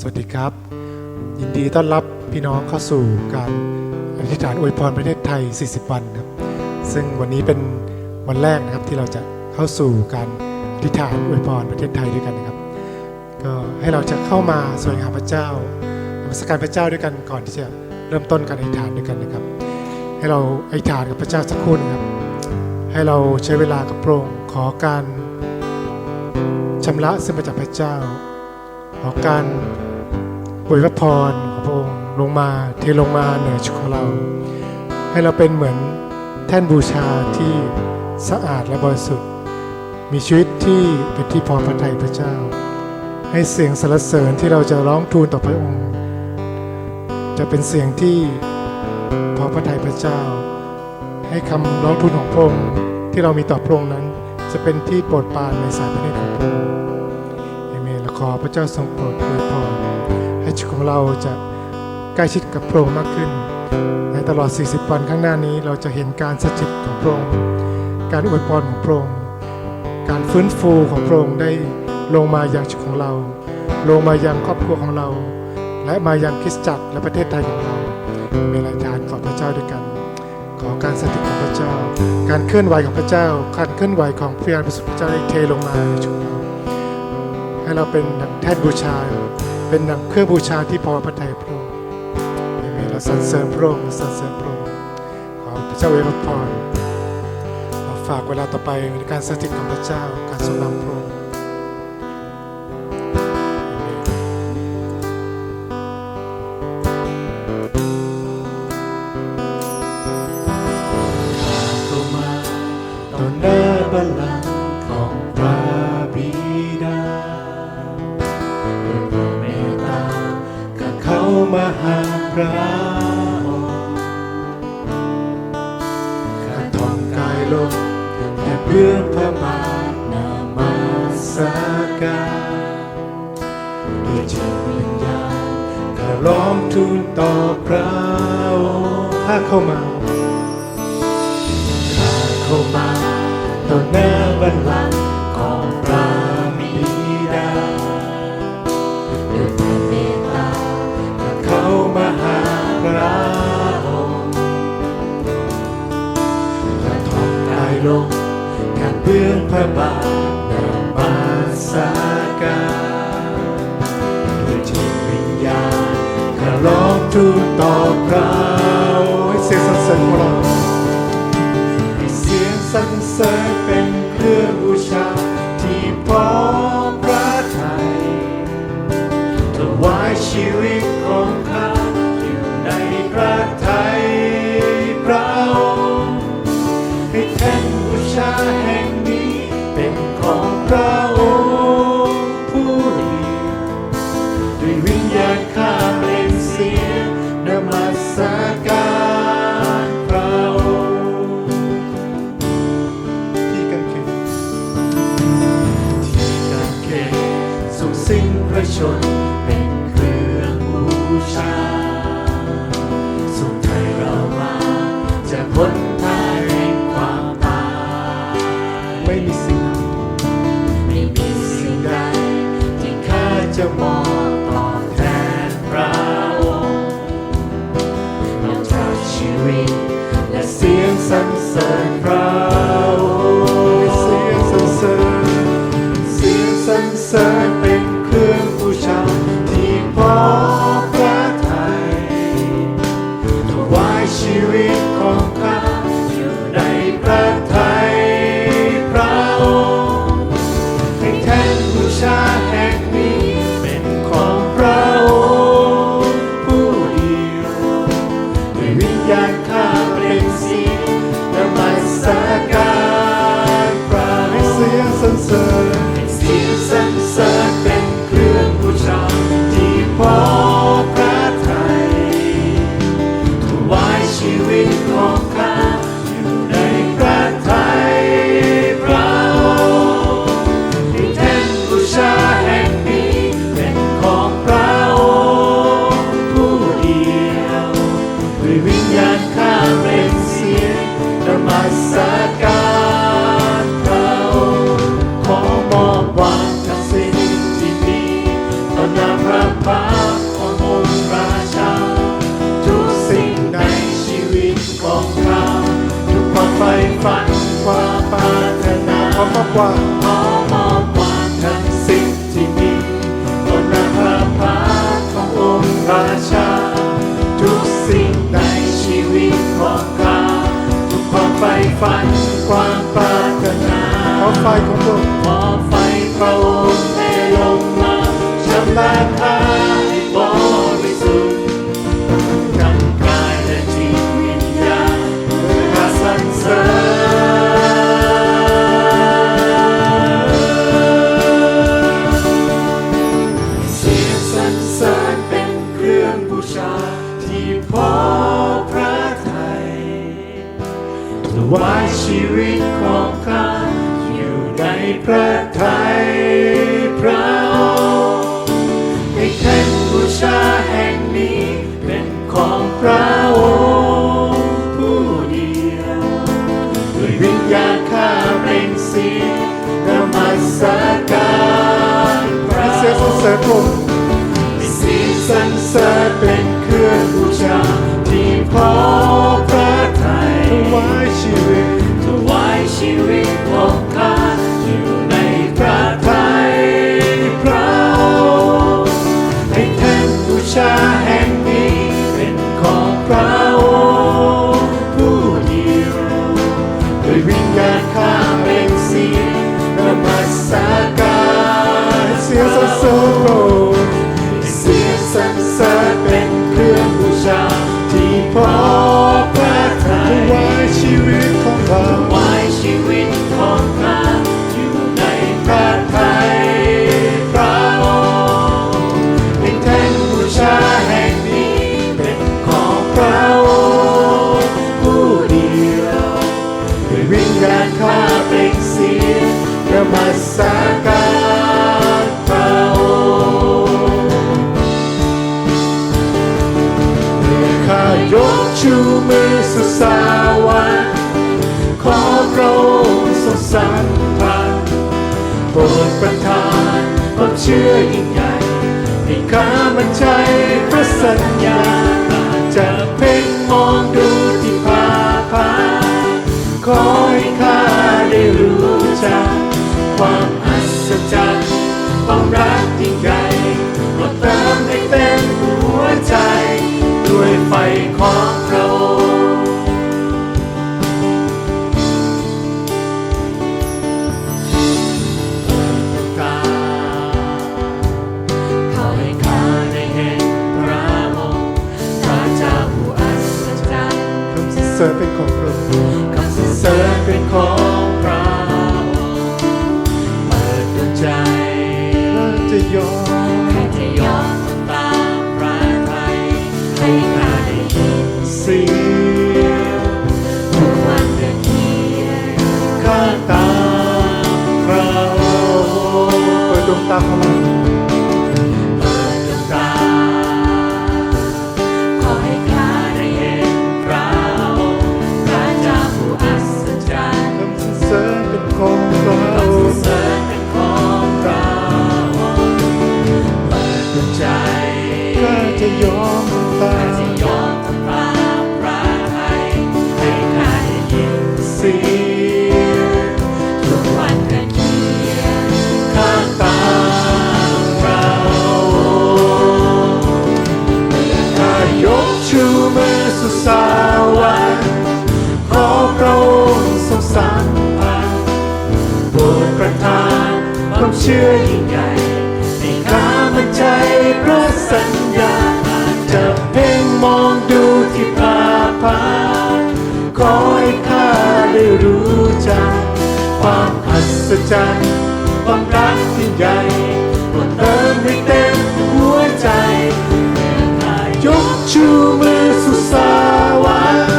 สวัสดีครับ ยินดีต้อนรับพี่น้องเข้าสู่การอธิษฐานอวยพรประเทศไทย 40 วันครับ ซึ่งวันนี้เป็นวันแรกนะครับที่เราจะเข้าสู่การอธิษฐานอวยพรประเทศไทยด้วยกันนะครับ ก็ให้เราจะเข้ามาสวยงามพระเจ้านมัสการพระเจ้าด้วยกันก่อนที่จะเริ่มต้นการอธิษฐานด้วยกันนะครับ ให้เราอธิษฐานกับพระเจ้าสักครู่นึงครับ ให้เราใช้เวลากับพระองค์ขอการชำระซึ่งมาจากพระเจ้า ขอการอวยพระพรของพระองค์ลงมาเทลงมาเหนือชีวิตของเรา ให้เราเป็นเหมือนแท่นบูชาที่สะอาดและบริสุทธิ์ มีชีวิตที่เป็นที่พอพระทัยพระเจ้า ให้เสียงสรรเสริญที่เราจะร้องทูลต่อพระองค์ จะเป็นเสียงที่พอพระทัยพระเจ้า ให้คำร้องทูลของพระองค์ที่เรามีต่อพระองค์นั้น จะเป็นที่โปรดปรานในสายพระเนตรของพระองค์ ขอพระเจ้าทรงโปรดอวยพรให้ชีวิตของเราจะใกล้ชิดกับพระองค์มากขึ้น ในตลอด 40 วันข้างหน้านี้เราจะเห็นการสถิตของพระองค์การอวยพรของพระองค์การฟื้นฟูของพระองค์ได้ลงมายังชีวิตของเรา ลงมายังครอบครัวของเรา และมายังคริสตจักรและประเทศไทยของเราเมรายทานต่อพระเจ้าด้วยกัน ขอการสถิตของพระเจ้า การเคลื่อนไหวของพระเจ้าการเคลื่อนไหวของพระยาประสุทธเจ้าได้เทลงมาในชีวิตเรา ให้เราเป็นดังแท่นบูชา เป็นดังเครื่องบูชาที่พอพระทัยพระองค์เอเมนเราสรรเสริญพระองค์สรรเสริญพระองค์ขอพระเจ้าอวยพรเราฝากเวลาต่อไปในการสถิตของพระเจ้าการทรงนำพระองค์ การด้วยจิตวิญญาณข้าร้องทูลต่อพระองค์ถ้าเข้ามาเข้ามาต่อหน้าบัลลังก์ของพระบิดาด้วยพระเมตตาข้าเข้ามาหาพระองค์ข้าทองกายลงข้าเบื้องพระบาท นาการด้วยจิตวิญญาณขลองทูลต่อพระ answer. ความปรารถนาขอไฟของพระองค์ขอไฟพระองค์ให้ลงมาชำระทาให้บริสุทธิ์ทั้งกายและจิตวิญญาณเพื่อสรรเสริญเสียงสรรเสริญเป็นเครื่องบูชา ว่าชีวิตของข้าอยู่ในพระทัยพระองค์ให้แท่นบูชาแห่งนี้เป็นของพระองค์ผู้เดียวด้วยวิญญาณข้าเป็นสีนมัสการพระเสด็จพระองค์ ด้วยวิญญาณข้าเป็นสีนมัสการเสียสรรสริเสียสรรเป็น มันใช่พระสัญญา จะเพ่งมองดูที่พาพาขอให้ข้าได้รู้จักความอัศจรรย์ความรักยิ่งใหญ่กดเติมให้เต็มหัวใจ ด้วยไฟของพระองค์ levantar. ได้รู้จักความอัศจรรย์ความรักที่ใหญ่ก็เติมให้เต็มหัวใจยกชูมือสุสาวัน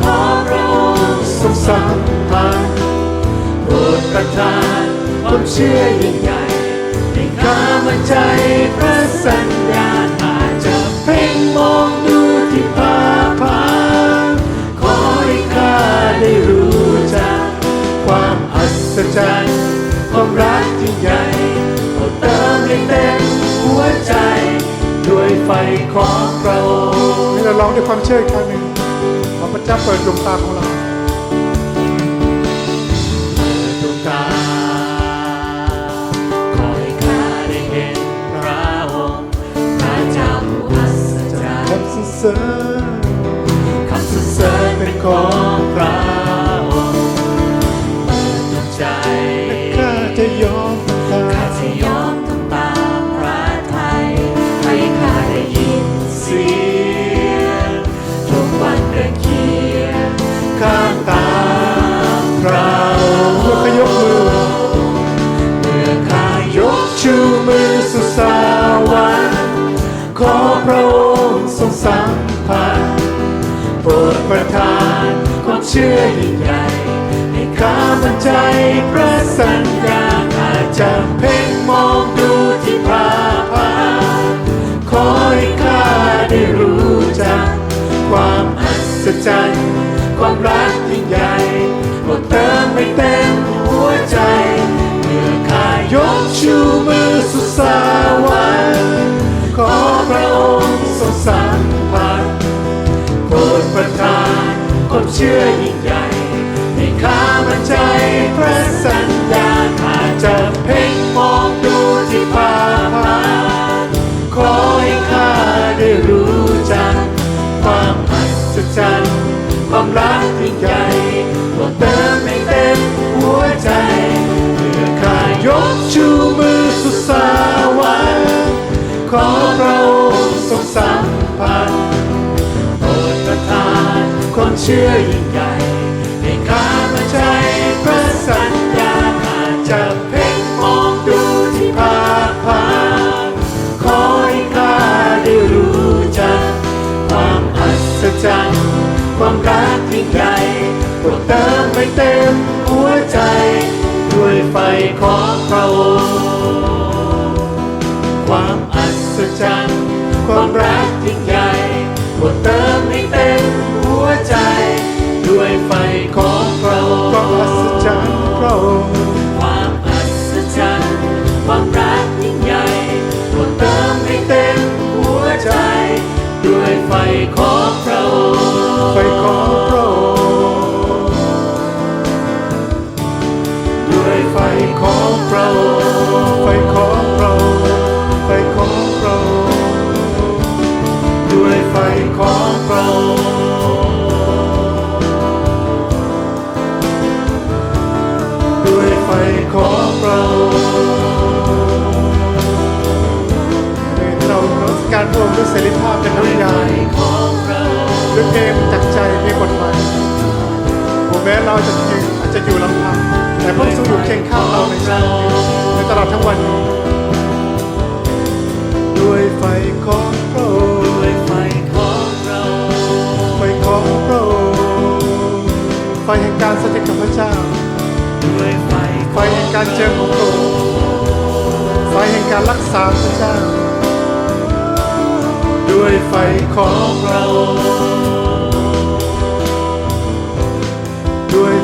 ขอพระองค์ทรงสัมพันธ์โปรดประทานความเชื่อยิ่ง ไปของเราให้เราร้องด้วยความเชื่ออีกครั้งหนึ่งขอพระเจ้าเปิดดวงตาของเราดวงตาขอให้ข้าได้เห็นพระองค์พระเจ้าผู้อัศจรรย์ เชื่อยิ่งใหญ่ให้ข้ามันใจพระสัญญาอาจจะเพ่งมองดูที่พระพักขอให้ข้าได้รู้จัก ความอัศจรรย์ ความรักยิ่งใหญ่ ชื่อยิ่งใหญ่ให้ข้ามั่นใจพระสัญญาข้าจะเพ่งมองดู จะเพ่งมองดูที่พาพาขอให้ข้าได้รู้จัก ความอัศจรรย์ความรักยิ่งใหญ่โปรดเติมให้เต็มหัวใจ ด้วยไฟของพระองค์ความอัศจรรย์ความรักยิ่งใหญ่โปรดเติม ด้วยไฟของพระองค์เราเราการพระองค์ด้วยเสรีภาพเป็นน้ำยาของพระองค์ด้วยเพลงจากใจเพลงบทใหม่แม้เราจะยืนอาจจะอยู่ลำพังแต่พระองค์ทรงอยู่เคียงข้างเราในชีวิตในตลอดทั้งวัน แห่งการสถิตกับพระเจ้า ด้วยไฟไฟแห่งการเจิมของพระองค์ไฟแห่งการรักษาพระเจ้า ด้วยไฟของพระองค์ด้วย